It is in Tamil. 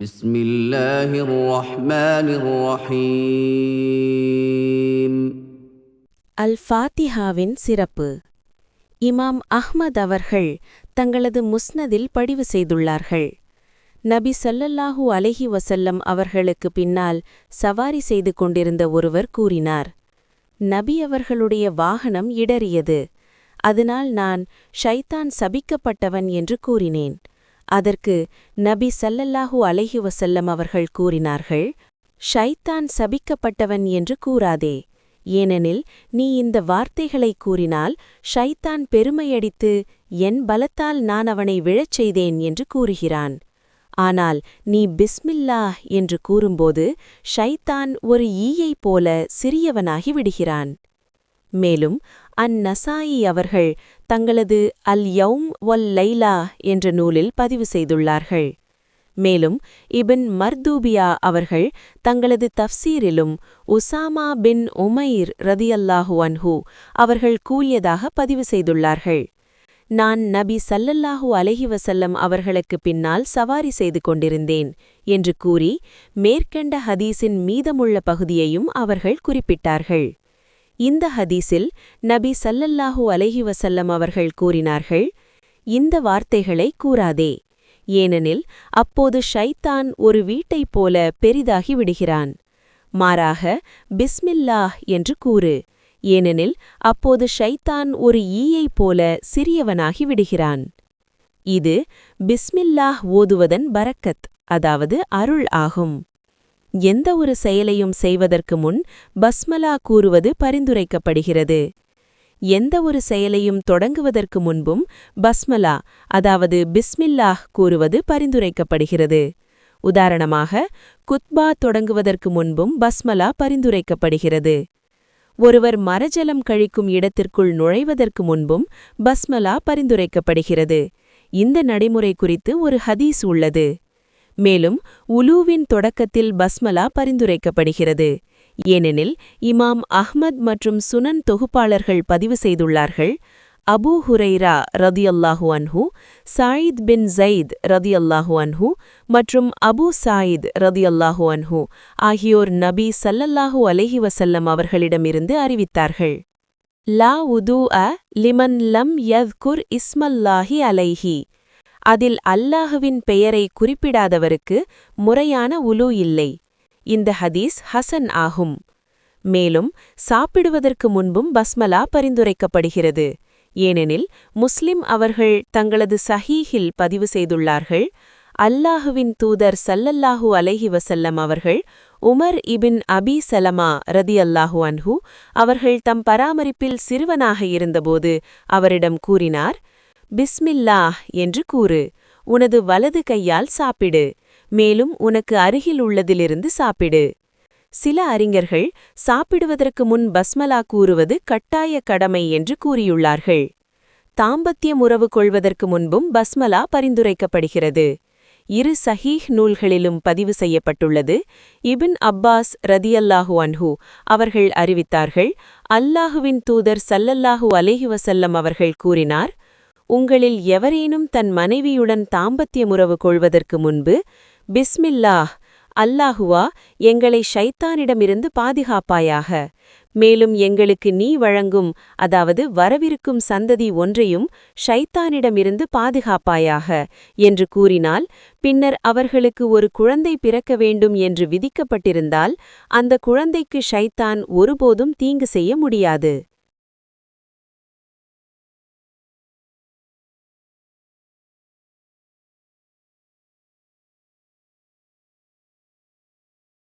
بسم الله الرحمن الرحيم அல் ஃபாத்திஹாவின் சிறப்பு இமாம் அஹ்மத் அவர்கள் தங்களது முஸ்னதில் படிவு செய்துள்ளார்கள் நபி ஸல்லல்லாஹு அலைஹி வஸல்லம் அவர்களுக்கு பின்னால் சவாரி செய்து கொண்டிருந்த ஒருவர் கூறினார் நபி அவர்களுடைய வாகனம் இடறியது அதனால் நான் ஷைத்தான் சபிக்கப்பட்டவன் என்று கூறினேன் அதற்கு நபி சல்லல்லாஹு அலஹி வசல்லம் அவர்கள் கூறினார்கள் ஷைத்தான் சபிக்கப்பட்டவன் என்று கூறாதே. ஏனெனில் நீ இந்த வார்த்தைகளை கூறினால் ஷைத்தான் பெருமையடித்து என் பலத்தால் நான் அவனை விழச் செய்தேன் என்று கூறுகிறான். ஆனால் நீ பிஸ்மில்லாஹ் என்று கூறும்போது ஷைத்தான் ஒரு ஈயைப் போல சிறியவனாகி விடுகிறான். மேலும் அந்நசாயி அவர்கள் தங்களது அல் யௌம் வல் லைலா என்ற நூலில் பதிவு செய்துள்ளார்கள். மேலும் இபின் மர்தூபியா அவர்கள் தங்களது தஃப்சீரிலும் உசாமா பின் உமைர் ரதியல்லாஹு அன்ஹு அவர்கள் கூறியதாக பதிவு செய்துள்ளார்கள். நான் நபி சல்லல்லாஹு அலஹி வசல்லம் அவர்களுக்கு பின்னால் சவாரி செய்து கொண்டிருந்தேன் என்று கூறி மேற்கண்ட ஹதீஸின் மீதமுள்ள பகுதியையும் அவர்கள் குறிப்பிட்டார்கள். இந்த ஹதீஸில் நபி சல்லல்லாஹு அலஹி வசல்லம் அவர்கள் கூறினார்கள் இந்த வார்த்தைகளை கூறாதே. ஏனெனில் அப்போது ஷைத்தான் ஒரு வீட்டைப் போல பெரிதாகி விடுகிறான். மாறாக பிஸ்மில்லாஹ் என்று கூறு. ஏனெனில் அப்போது ஷைத்தான் ஒரு ஈயைப் போல சிறியவனாகி விடுகிறான். இது பிஸ்மில்லாஹ் ஓதுவதன் பரக்கத் அதாவது அருள் ஆகும். எந்த ஒரு செயலையும் செய்வதற்கு முன் பஸ்மலா கூறுவது பரிந்துரைக்கப்படுகிறது. எந்த ஒரு செயலையும் தொடங்குவதற்கு முன்பும் பஸ்மலா அதாவது பிஸ்மில்லாஹ் கூறுவது பரிந்துரைக்கப்படுகிறது. உதாரணமாக குத்பா தொடங்குவதற்கு முன்பும் பஸ்மலா பரிந்துரைக்கப்படுகிறது. ஒருவர் மரஜலம் கழிக்கும் இடத்திற்குள் நுழைவதற்கு முன்பும் பஸ்மலா பரிந்துரைக்கப்படுகிறது. இந்த நடைமுறை குறித்து ஒரு ஹதீஸ் உள்ளது. மேலும் உலூவின் தொடக்கத்தில் பஸ்மலா பரிந்துரைக்கப்படுகிறது. ஏனெனில் இமாம் அஹ்மத் மற்றும் சுனன் தொகுப்பாளர்கள் பதிவு செய்துள்ளார்கள். அபூ ஹுரைரா ரதியல்லாஹு அன்ஹு சாயித் பின் ஜயித் ரதியல்லாஹு அன்ஹு மற்றும் அபு சாயித் ரதியல்லாஹு அன்ஹு ஆகியோர் நபி சல்லல்லாஹு அலைஹி வசல்லம் அவர்களிடமிருந்து அறிவித்தார்கள். லா உது அ லிமன் லம் யத்குர் இஸ்மல்லாஹி அலைஹி. அதில் அல்லாஹுவின் பெயரை குறிப்பிடாதவருக்கு முறையான உலு இல்லை. இந்த ஹதீஸ் ஹசன் ஆகும். மேலும் சாப்பிடுவதற்கு முன்பும் பஸ்மலா பரிந்துரைக்கப்படுகிறது. ஏனெனில் முஸ்லிம் அவர்கள் தங்களது சஹீஹில் பதிவு செய்துள்ளார்கள். அல்லாஹுவின் தூதர் சல்லல்லாஹு அலைஹி வசல்லம் அவர்கள் உமர் இபின் அபி சலமா ரதி அல்லாஹு அன்ஹு அவர்கள் தம் பராமரிப்பில் சிறுவனாக இருந்தபோது அவரிடம் கூறினார் பிஸ்மில்லாஹ் என்று கூறு. உனது வலது கையால் சாப்பிடு. மேலும் உனக்கு அருகில் உள்ளதிலிருந்து சாப்பிடு. சில அறிஞர்கள் சாப்பிடுவதற்கு முன் பஸ்மலா கூறுவது கட்டாய கடமை என்று கூறியுள்ளார்கள். தாம்பத்தியம் உறவு கொள்வதற்கு முன்பும் பஸ்மலா பரிந்துரைக்கப்படுகிறது. இரு சஹீஹ் நூல்களிலும் பதிவு செய்யப்பட்டுள்ளது. இபின் அப்பாஸ் ரதியல்லாஹு அன்ஹு அவர்கள் அறிவித்தார்கள். அல்லாஹுவின் தூதர் சல்லல்லாஹு அலேஹி வசல்லம் அவர்கள் கூறினார் உங்களில் எவரேனும் தன் மனைவியுடன் தாம்பத்தியமுறவு கொள்வதற்கு முன்பு பிஸ்மில்லாஹ் அல்லாஹுவா எங்களை ஷைத்தானிடமிருந்து பாதுகாப்பாயாக. மேலும் எங்களுக்கு நீ வழங்கும் அதாவது வரவிருக்கும் சந்ததி ஒன்றையும் ஷைத்தானிடமிருந்து பாதுகாப்பாயாக என்று கூறினால் பின்னர் அவர்களுக்கு ஒரு குழந்தை பிறக்க வேண்டும் என்று விதிக்கப்பட்டிருந்தால் அந்த குழந்தைக்கு ஷைத்தான் ஒருபோதும் தீங்கு செய்ய முடியாது.